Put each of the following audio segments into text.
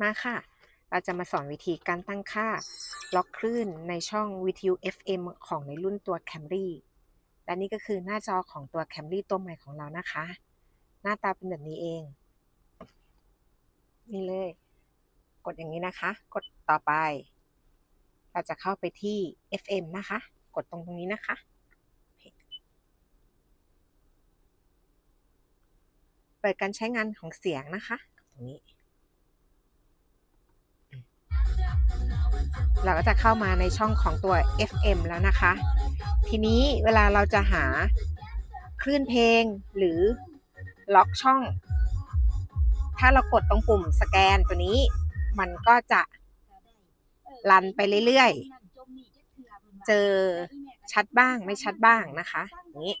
มาค่ะ เราจะมาสอนวิธีการตั้งค่า ล็อกคลื่นในช่องวิทยุ FM ของในรุ่นตัว Camry และนี่ก็คือหน้าจอของตัว Camry ตัวใหม่ของเรานะคะ หน้าตาเป็นแบบนี้เอง นี่เลย กดอย่างนี้นะคะ กดต่อไป เราจะเข้าไปที่ FM นะคะ กดตรงตรงนี้นะคะเปิดการใช้งานของเสียงนะคะ ตรงนี้ เราก็จะเข้ามาในช่องของตัว FM แล้วนะคะ ทีนี้เวลาเราจะหาคลื่นเพลงหรือล็อกช่อง ถ้าเรากดตรงปุ่มสแกนตัวนี้ มันก็จะรันไปเรื่อยๆ เจอชัดบ้างไม่ชัดบ้างนะคะนี้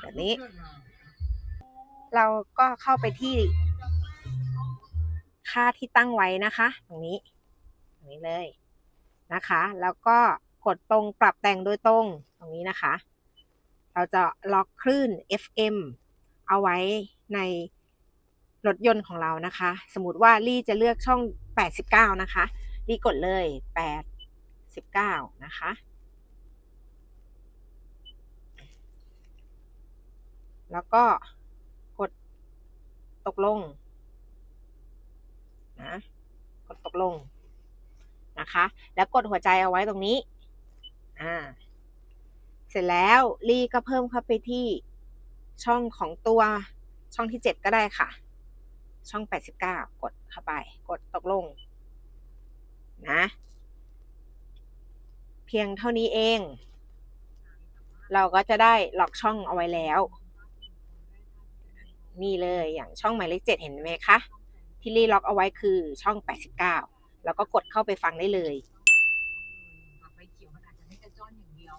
แบบนี้ เราก็เข้าไปที่ ค่าที่ตั้งไว้นะคะ ตรงนี้ ตรงนี้เลยนะคะ แล้วก็กดตรงปรับแต่งโดยตรงตรงนี้นะคะ เราจะล็อกคลื่น FM เอาไว้ในรถยนต์ของเรานะคะ สมมติว่าลี่จะเลือกช่อง 89 นะคะ ลี่กดเลย 89 นะคะ แล้วก็กดตกลง นะ กด ตกลงนะคะ แล้วกดหัวใจเอาไว้ตรงนี้อ่าเสร็จแล้วลี่ก็เพิ่มเข้าไปที่ช่องของตัวช่องที่ 7 ก็ได้ค่ะ ช่อง 89 กดเข้าไป กดตกลงนะ เพียงเท่านี้เอง เราก็จะได้ล็อกช่องเอาไว้แล้ว นี่เลยอย่างช่องหมายเลข7เห็นไหมคะ ที่ลีล็อกเอาไว้คือช่อง 89 แล้วก็กดเข้าไปฟังได้เลยไฟเขียวมันอาจจะไม่กระจ้อนอย่างเดียว